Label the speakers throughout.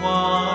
Speaker 1: one.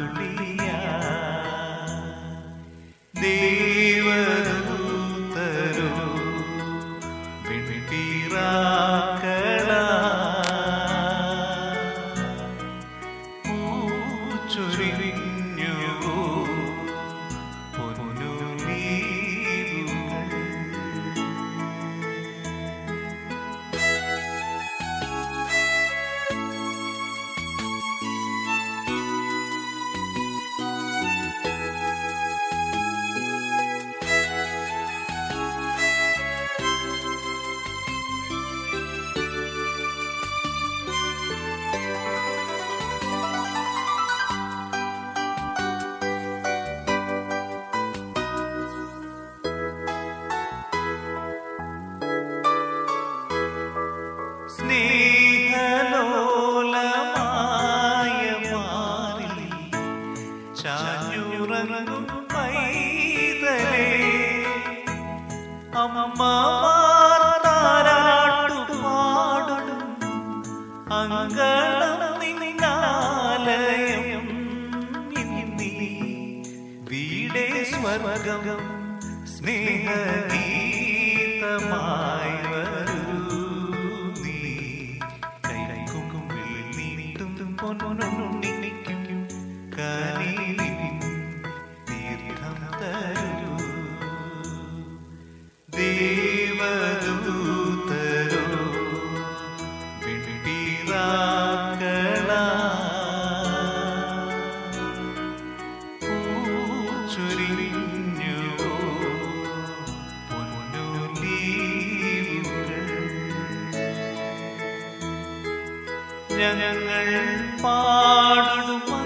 Speaker 1: പാൽത്തുള്ളിയാ ദേവദൂതരോ വെൺപീറാക്കളാ ചാഞ്ഞുറങ്ങും പൈതലേ താരാട്ടു പാടും അങ്കണം നിന്നാലയം ഇന്നീ വീടേ സ്വർഗം സ്നേഹഗീതമായി പൊന്നുണ്ണിക്കും കനിവിൻ ഞങ്ങൾ പാടും